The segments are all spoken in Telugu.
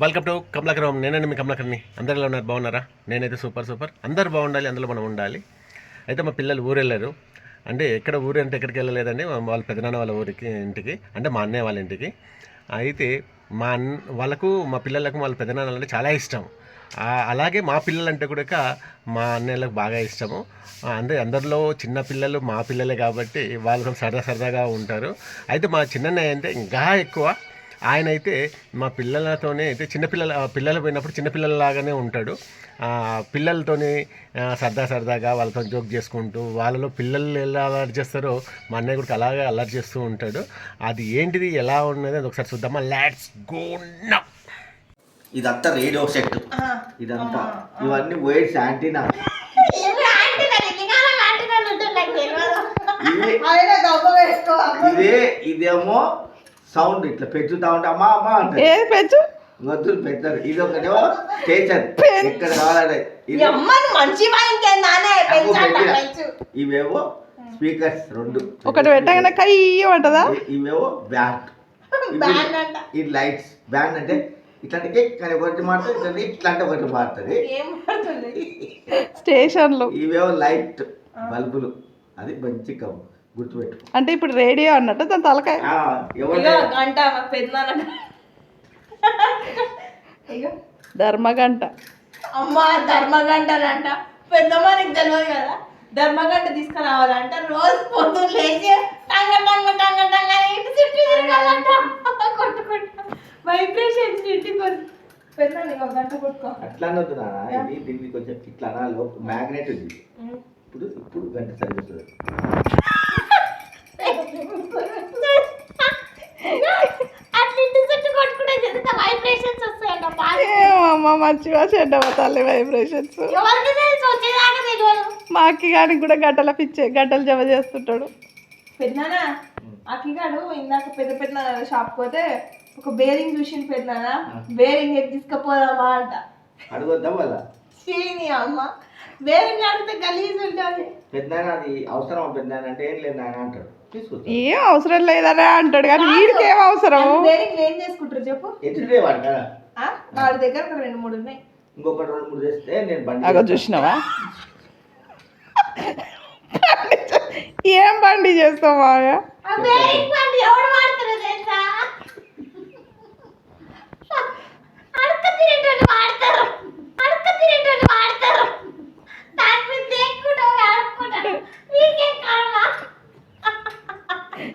వెల్కమ్ టు కమలాకరం నేనండి మీ కమలాకర్ని అందరిలో ఎలా ఉన్నారు? బాగున్నారా? నేనైతే సూపర్ సూపర్ అందరు బాగుండాలి అందులో మనం ఉండాలి. అయితే మా పిల్లలు ఊరు అంటే ఎక్కడ ఊరు అంటే ఎక్కడికి వెళ్ళలేదండి. వాళ్ళ పెదనాన్న వాళ్ళ ఊరికి ఇంటికి. అంటే మా అన్నయ్య వాళ్ళ ఇంటికి. అయితే మా అన్న వాళ్ళకు మా పిల్లలకు వాళ్ళ పెదనాన్న అంటే చాలా ఇష్టం. అలాగే మా పిల్లలంటే కూడా మా అన్నయ్యలకు బాగా ఇష్టము. అంటే అందరిలో చిన్న పిల్లలు మా పిల్లలే కాబట్టి వాళ్ళతో సరదా సరదాగా ఉంటారు. అయితే మా చిన్నన్నయ్య అంటే ఇంకా ఎక్కువ ఆయన అయితే మా పిల్లలతోనే అయితే చిన్నపిల్లల పిల్లలు పోయినప్పుడు చిన్నపిల్లలలాగానే ఉంటాడు. ఆ, పిల్లలతోని సరదా సరదాగా వాళ్ళతో జోక్ చేసుకుంటూ వాళ్ళలో పిల్లలు ఎలా అలర్ట్ చేస్తారో మా అన్నయ్య కూడా అలాగే అలర్ట్ చేస్తూ ఉంటాడు. అది ఏంటిది ఎలా ఉన్నది అది ఒకసారి చూద్దామా? లాట్స్ గో నౌ ఇదంతా రేడియో సెట్. ఇదంతా. ఇవన్నీ వైర్స్ యాంటీనా. ఇదే ఇదేమో సౌండ్ ఇట్లా పెంచుతా ఉంటే అమ్మా అమ్మా ఏది పెంచు? గొంతులు పెడతారు ఇది ఒకటేమో స్టేషన్. ఎక్కడ మంచి అప్పు పెట్టిన. ఇవేమో స్పీకర్స్ రెండు. ఒకటి పెట్టగానే కయ్యి ఉంటుందా ఇ- ఇవేమో బ్యాండ్ అంట. ఇది లైట్స్. బ్యాండ్ అంటే ఇట్లాంటి కానీ ఒకటి మారుతుంది ఇట్లాంటి ఇట్లాంటి ఒకటి మారుతుంది. స్టేషన్లు. ఇవేమో లైట్ బల్బులు. అది మంచి కమ్ గుర్తుపెట్టుకో. అంటే ఇప్పుడు రేడియో అన్నట్టు దాని తలకాయ. ఆ, ఎవరు గంట ధర్మగంట. అమ్మ ధర్మగంటలంట పెద్దమ్మ నీకు తెలియదు కదా? ధర్మగంట తీసుకురావాలంట. రోజు పొద్దున్న లేచి టంగ టంగ టంగ టంగ అని ఇంటి చుట్టూ తిరగాలంట. కొట్టుకుంటా. వైబ్రేషన్స్ ఇంటి కొట్టు. పెద్ద నీకు ఒక గంట కొట్టుకో. అట్లా అనొద్దు నాన్న. ఇది దీనికి కొంచెం ఇట్లా అనాలి. మ్యాగ్నెట్ ఉంది. ఇప్పుడు ఇప్పుడు గంట సరిపోతుంది అట్లా ఇంటి చుట్టూ కొట్టుకుంటే ఎంత వైబ్రేషన్స్ వస్తాయంట బాగా ఏమమ్మా మంచిగా చెడ్డవ తల్లి వైబ్రేషన్స్ మా అక్కి గానికి కూడా గడ్డల పిచ్చే గడ్డలు జమ చేస్తుంటాడు. పెద్దనానా? అక్కిగాడు ఇందాక పెద్ద పెద్ద షాప్ పోతే ఒక బేరింగ్ చూసింది పెద్దనానా? బేరింగ్ ఎత్తి తీసుకుపోదామా అంట. చీని అమ్మ. బేరింగ్ ఆడితే గలీజ్ ఉంటుంది. పెద్ద అది అవసరం పెద్ద అంటే ఏం లేదు నాయన అంటాడు. ఏం అవసరం లేదనే అంటాడు కానీ వీడికి ఏం అవసరం? ఏం చేసుకుంటారు చెప్పు? వాడు దగ్గర రెండు మూడు ఉన్నాయి. ఇంకొకటి రెండు మూడు చేస్తే నేను బండి అగో చూసినావా? ఏం బండి చేస్తావు వాడతారో.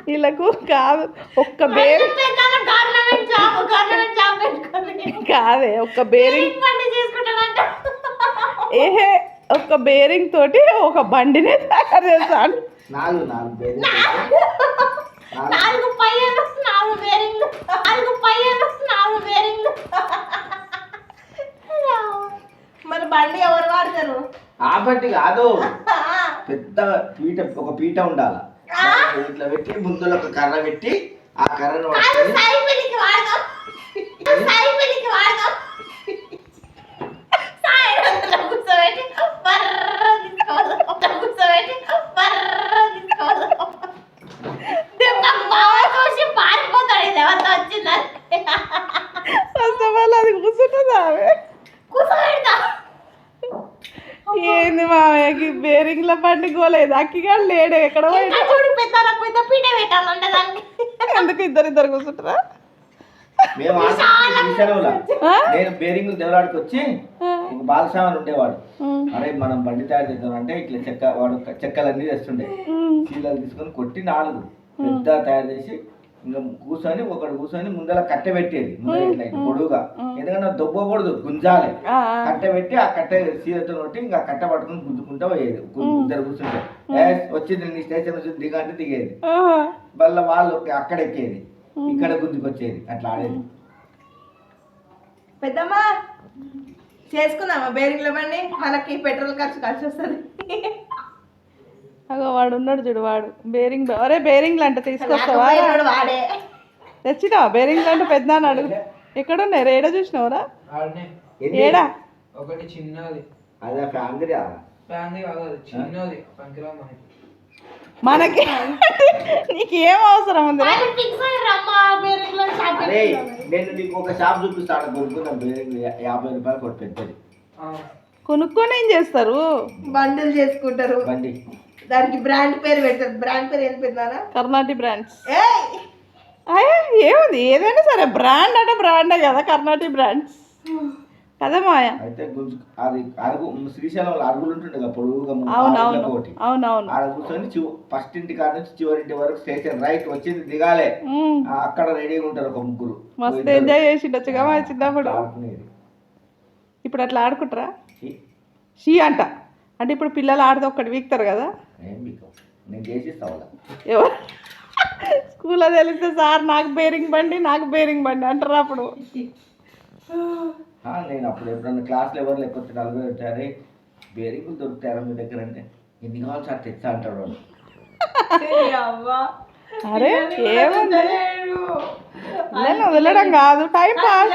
వీళ్ళకు కాదు ఒక్క పెట్టుకొని? కాదే ఒక్క బేరింగ్ పని చేసుకుంటాడంట ఏహే ఒక్క బేరింగ్ తోటి ఒక బండినే తయారు చేస్తాను నాలుగు నాలుగు పేరు నాలుగు. పయ్యలు నాలుగు బేరింగ్లు నాలుగు పయ్యలు నాలుగు బేరింగ్లు మరి బండి ఎవరు వాడతారు? ఆ బండి కాదు. పెద్ద పీట ఒక పీట ఉండాల. ఇట్లా పెట్టి ముందులో ఒక కర్ర పెట్టి ఆ కర్రను పట్టుకొని గోలేదు అక్కిగా లేడు. ఎక్కడ చూడు పెద్ద పీట పెట్టాలంటే దానికి. ఎందుకు ఇద్దరు ఇద్దరు కూర్చుంటారా? మేము? నేను బేరింగ్ దేవరాడికి వచ్చి ఒక బాలస్వామి ఉండేవాడు. అరే మనం బండి తయారు చేద్దాం అంటే ఇట్లా చెక్క వాడు చెక్కలన్నీ తెస్తుండే. చీలలు తీసుకొని కొట్టి నాలుగు. పెద్ద తయారు చేసి ఇంకా కూర్చొని ఒకడు కూర్చొని ముందర కట్టె పెట్టేది ముందర ఇట్లా ఇట్లా పొడుగుగా ఎందుకంటే దొబ్బకూడదు గుంజాలి. కట్టె పెట్టి ఆ కట్టె సీరతో కొట్టి ఇంకా కట్టె పట్టుకుని గుద్దుకుంటా పోయేది. ఇద్దరు కూర్చుంటే. వచ్చింది నీ స్టేషన్ వచ్చింది దిగంటే దిగేది. మళ్ళీ వాళ్ళు అక్కడ ఎక్కేది ఇక్కడ గుద్దుకొచ్చేది అట్లా ఆడేది. పెద్దమ్మా చేసుకుందామా బేరింగ్ల బండి? మనకి పెట్రోల్ ఖర్చు కలిసి వస్తుంది. అగో వాడు ఉన్నాడు చూడు వాడు. బేరింగ్ అరే బేరింగ్లు అంటే తీసుకొస్తావా? తెచ్చినావా? బేరింగ్లు అంటే పెద్ద అని అడుగు. ఎక్కడున్నాయి? రేడ చూసినావురా? ఏడా? ఒకటి చిన్నది. అదే ఫ్యామిలీ ఫ్యామిలీ కాదు అది చిన్నది. పనికిరా మనకి. నీకు ఏం అవసరం ఉంది నేను నీకు ఒక షాప్ చూపిస్తాను కొనుక్కున్నాం బేరింగ్ యాభై రూపాయలు కొట్టి పెద్దది. కొనుక్కొని ఏం చేస్తారు? బండిల్ చేసుకుంటారు. బండి. దానికి బ్రాండ్ పేరు పెడతారు. బ్రాండ్ పేరు ఏం పెడతారా కర్ణాటి బ్రాండ్స్. ఏముంది? ఏదైనా సరే బ్రాండ్ అంటే బ్రాండే కదా కర్ణాటి బ్రాండ్స్. కదా మాయా అయితే అది అరుగు శ్రీశైలంలో అరుగులు ఉంటుండే కదా పొడుగుగా ఒకటి అవునవును. ఆడ కూర్చొని చివ- ఫస్ట్ ఇంటి కాడ నుంచి చివరి వరకు స్టేషన్ రైట్ వచ్చింది దిగాలే. అక్కడ రెడీగా ఉంటారు ఒక ముగ్గురు. మస్తు ఎంజాయ్ చేసిండొచ్చుగా మా చిన్నప్పుడు? ఇప్పుడు అట్లా ఆడుకుంటారా? షీ. అంట. అంటే ఇప్పుడు పిల్లలు ఆడితే ఒక్కటి వీక్తారు కదా? ఎవరు? స్కూల్లో తెలిస్తే సార్ నాకు బేరింగ్ బండి నాకు బేరింగ్ బండి అంటారు అప్పుడు? ఆ, నేను అప్పుడు ఎప్పుడన్నా క్లాస్లో ఎవరు లేకపోతే నలుగురు ఉంటారే బేరింగులు దొరుకుతారా మీ దగ్గర అంటే ఎన్ని కావాలి సార్ తెచ్చా అంటాడు వాడు అరే పిల్లల్ని వదలడం కాదు టైం పాస్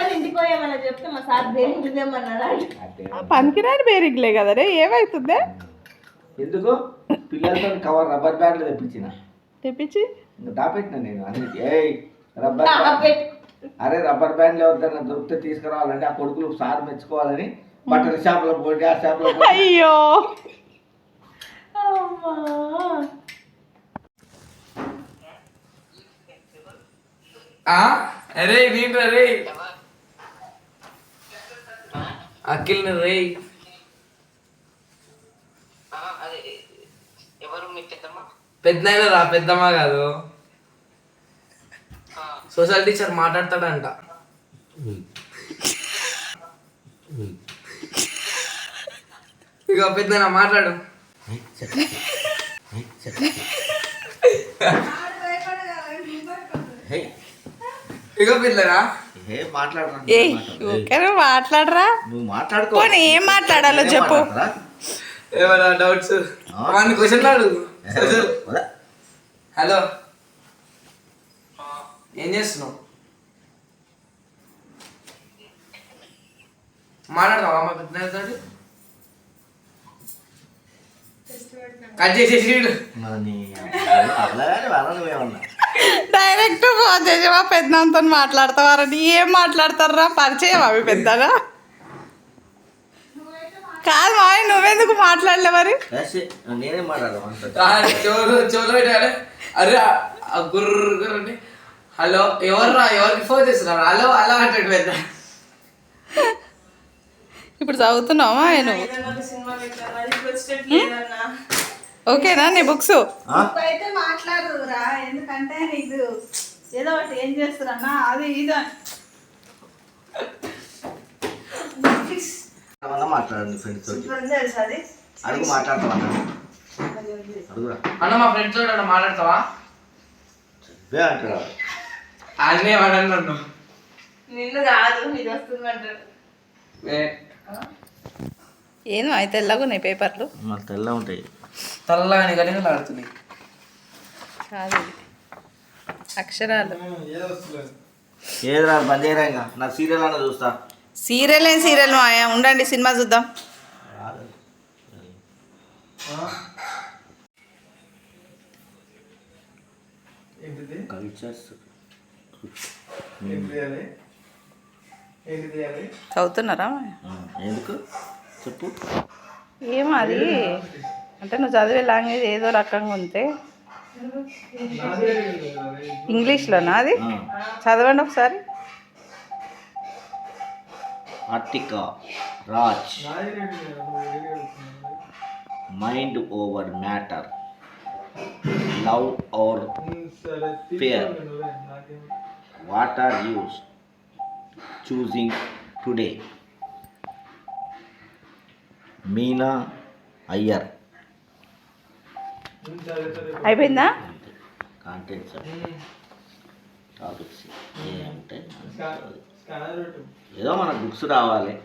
పనికిరాని బేరింగ్లే కదా రే ఏమవుతుంది ఎందుకు? పిల్లలతో కవర్ రబ్బర్ బ్యాండ్లు తెప్పించిన. తెప్పించి? ఇంకా దాపెట్టిన నేను అన్నిటి ఏయ్ రబ్బర్ బ్యాండ్. అరే రబ్బర్ బ్యాండ్లు ఎవరిదైనా దొరికితే తీసుకురావాలంటే ఆ కొడుకులు సార్ మెచ్చుకోవాలని బట్టల షాపులో పోటీ ఆ షాపులో అయ్యో! ఆ? అరే రే అఖిల్ రే పెద్దయిన రా పెద్దమ్మ కాదు. సోషల్ టీచర్ మాట్లాడతాడంట. ఇక పెద్దనా మాట్లాడు. ఇక మాట్లాడరా. నువ్వు మాట్లాడుకో. ఏం మాట్లాడాలో చెప్పు. ఏమన్నా డౌట్స్ వాడిని క్వశ్చన్ అడుగు? హలో ఏం చేస్తున్నావు? మాట్లాడతావా మా పెద్ద కట్ చేసేసి డైరెక్ట్ ఫోన్ చేసి మా పెద్దతో మాట్లాడతావారని ఏం మాట్లాడతారా? పరిచయం అవి పెద్దగా కాదు మావి నువ్వెందుకు మాట్లాడలే మరి? నేనే మాట్లాడదాం అరే ఆ- ఆ గుర్ర గుర్ర అని. హలో ఎవర్రా ఎవరికి ఫోన్ చేస్తున్నారు హలో హలో అంటాడు పెద్ద. ఇప్పుడు చదువుతున్నావా ఇది లేదన్నా ఓకేనా నీ బుక్స్? అయితే మాట్లాడదురా ఎందుకంటే నీకు ఏదో ఒకటి ఏం చేస్తారన్నా అది ఇది అని. మాట్లాడండి ఫ్రెండ్స్ అడుగు అడుగురా అన్న మా ఫ్రెండ్స్ తోటి అన్న మాట్లాడతావా? వే అంటాడు అన్నే వాడని నన్ను నిన్ను కాదు ఇది వస్తుంది అంటారు ఏ- ఏమో అయితే తెల్లగా ఉన్నాయి పేపర్లు? మాకు తెల్ల ఉంటాయి. తెల్లగాని కనుక ఆడుతున్నాయి కాదు. అక్షరాలు. ఏది రా బంద్ చేయరా ఇంకా. నా సీరియల్ అన్న చూస్తా. సీరియల్ ఏం సీరియల్ మాయా ఉండండి సినిమా చూద్దాం. కల్చర్స్ చదువుతున్నారా మాయా? ఎందుకు? చెప్పు. ఏమో అది? అంటే నువ్వు చదివే లాంగ్వేజ్ ఏదో రకంగా ఉంటే. ఇంగ్లీష్లోనా అది. చదవండి ఒకసారి. అట్టిక Raj. Mind over matter love or fear what are use choosing today Meena Iyer అయిపోయిందా? కాంటెంట్స్ టాపిక్స్ ఏమంటే ఏదో మనకు బుక్స్ రావాలి.